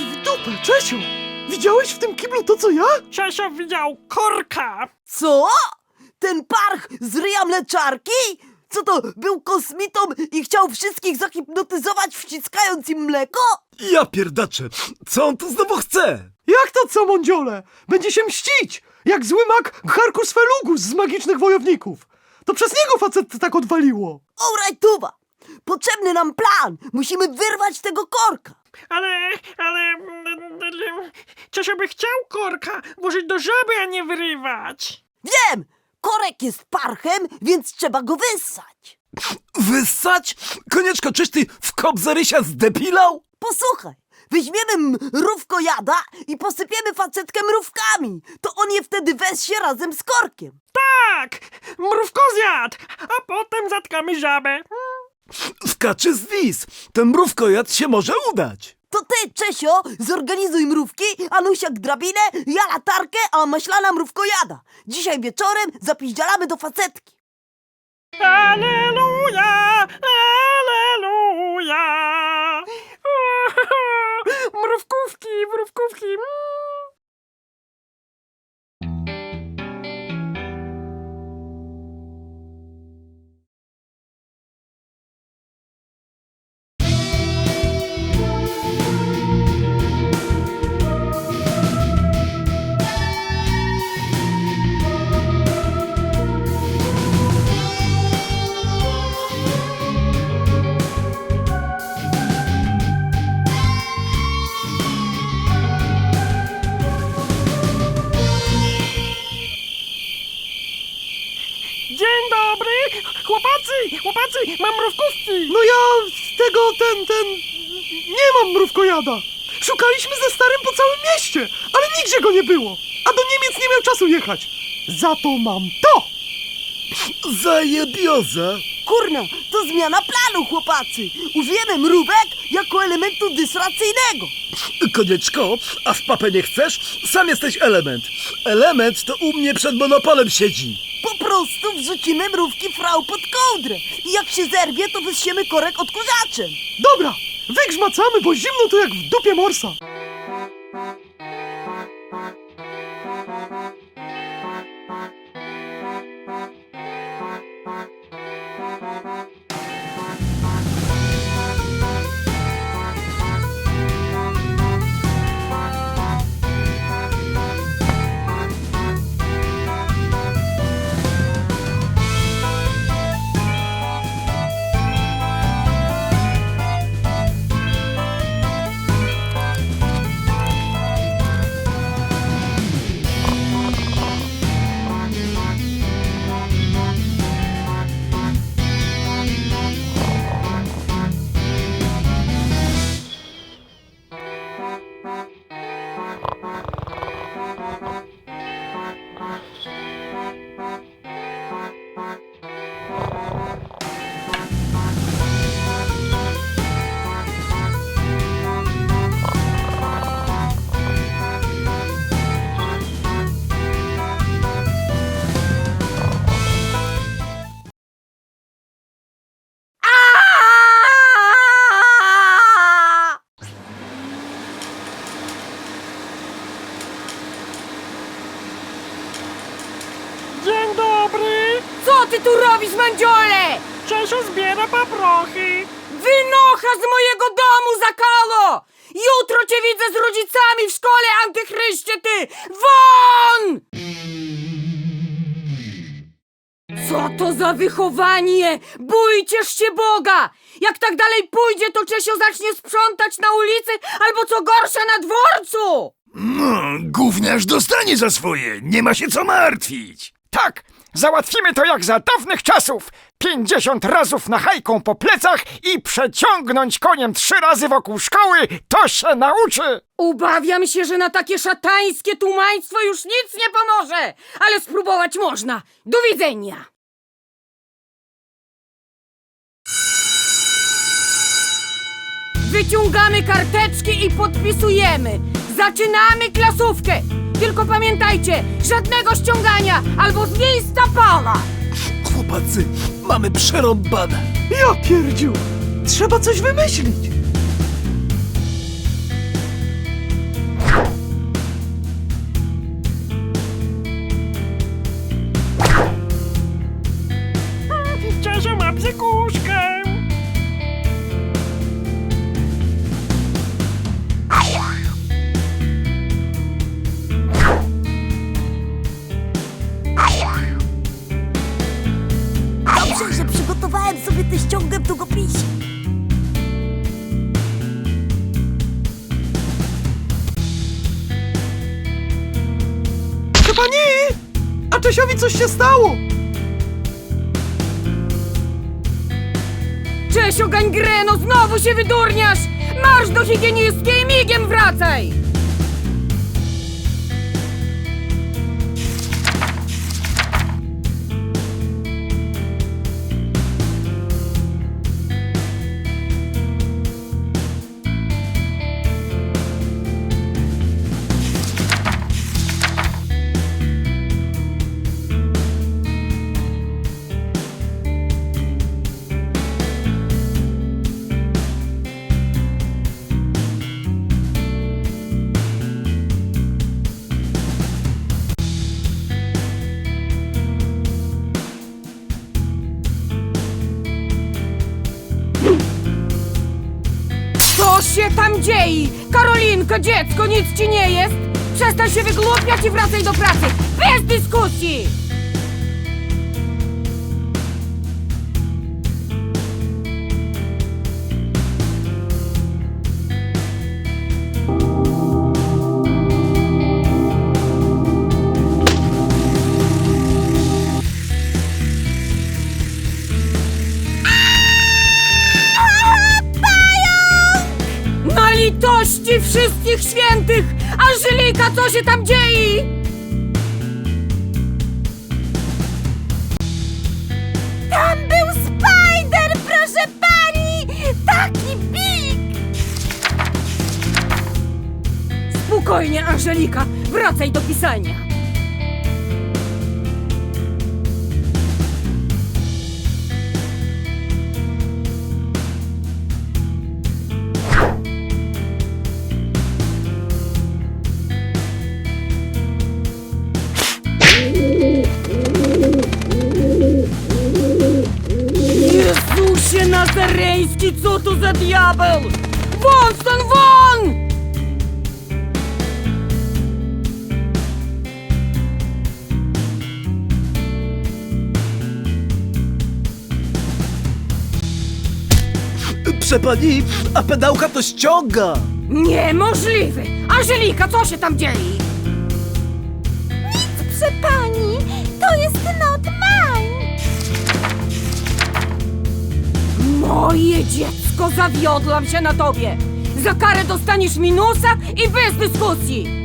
już w dupę, Czesiu! Widziałeś w tym kiblu to, co ja? Czesio widział korka! Co? Ten parch z ryja mleczarki? Co to, był kosmitą i chciał wszystkich zahipnotyzować, wciskając im mleko? Ja pierdaczę, co on tu znowu chce? Jak to co, mądziole? Będzie się mścić! Jak zły mak Harkus Felugus z magicznych wojowników! To przez niego facet tak odwaliło! Orajtuwa! Potrzebny nam plan! Musimy wyrwać tego korka! Ale, ale... Czesio by chciał korka włożyć do żaby, a nie wyrywać! Wiem! Korek jest parchem, więc trzeba go wyssać! Wyssać? Konieczko, czyś ty w kop zarysia zdepilał? Posłuchaj! Weźmiemy mrówko jada i posypiemy facetkę mrówkami! To on je wtedy wessie razem z korkiem! Tak! Mrówko zjadł! A potem zatkamy żabę. W kaczy zwis, ten mrówkojad się może udać. To ty, Czesio, zorganizuj mrówki, Anusiak drabinę, ja latarkę, a maślana mrówko jada. Dzisiaj wieczorem zapiździalamy do facetki. Aleluja! Aleluja! Mrówkówki, mrówkówki! mm. Dzień dobry! Chłopacy, chłopacy, mam mrówkówki! No ja z tego, ten, ten... Nie mam mrówkojada! Szukaliśmy ze starym po całym mieście, ale nigdzie go nie było! A do Niemiec nie miał czasu jechać! Za to mam to! Zajebioza. Kurna, to zmiana planu, chłopacy. Użyjemy mrówek jako elementu dysracyjnego. Konieczko, a w papę nie chcesz? Sam jesteś element. Element to u mnie przed monopolem siedzi. Prostu wrzucimy mrówki frau pod kołdrę. I jak się zerwie, to wysiemy korek odkurzaczem. Dobra, wygrzmacamy, bo zimno tu jak w dupie morsa! Dzień ty tu robisz, mandziole? Czesio zbiera paprochy! Wynocha z mojego domu, zakalo! Jutro cię widzę z rodzicami w szkole, antychryście ty! Won! Co to za wychowanie? Bójcież się Boga! Jak tak dalej pójdzie, to Czesio zacznie sprzątać na ulicy albo co gorsza na dworcu! No, gówniarz dostanie za swoje, nie ma się co martwić. Tak, załatwimy to jak za dawnych czasów! Pięćdziesiąt razów na hajką po plecach i przeciągnąć koniem trzy razy wokół szkoły, to się nauczy! Ubawiam się, że na takie szatańskie tumaństwo już nic nie pomoże, ale spróbować można. Do widzenia! Wyciągamy karteczki i podpisujemy. Zaczynamy klasówkę. Tylko pamiętajcie, żadnego ściągania albo z miejsca pana! Chłopacy, mamy przerąbane. Ja pierdziu! Trzeba coś wymyślić! Czasia ma psikusz! w długopisie. Chyba nie! A Czesiowi coś się stało! Czesio Gangreno, znowu się wydurniasz! Marsz do higienistki i migiem wracaj! Się tam dzieje? Karolinko, dziecko, nic ci nie jest? Przestań się wygłupiać i wracaj do pracy! Bez dyskusji! Litości wszystkich świętych! Angelika, co się tam dzieje? Tam był Spider, proszę pani! Taki big! Spokojnie, Angelika, wracaj do pisania. Nazareński, co to za diabeł? Won stąd, won! Przepani, a pedałka to ściąga. Niemożliwe! Angelika, co się tam dzieje? Proszę pani, to jest not mine. Moje dziecko, zawiodłam się na tobie! Za karę dostaniesz minusa i bez dyskusji!